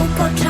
mój początek.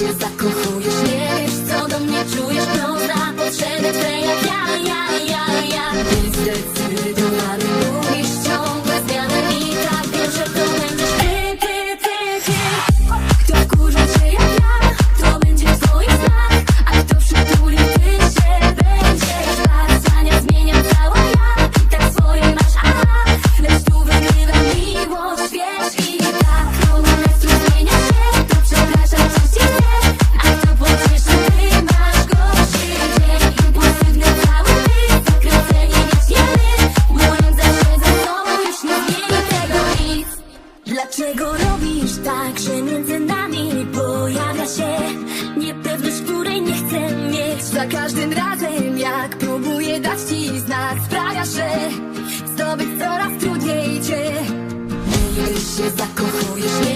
しやさく Także między nami pojawia się niepewność, której nie chcę mieć. Za każdym razem, jak próbuję dać ci znak, sprawia, że zdobyć coraz trudniej cię. Nigdy się zakochujesz, nie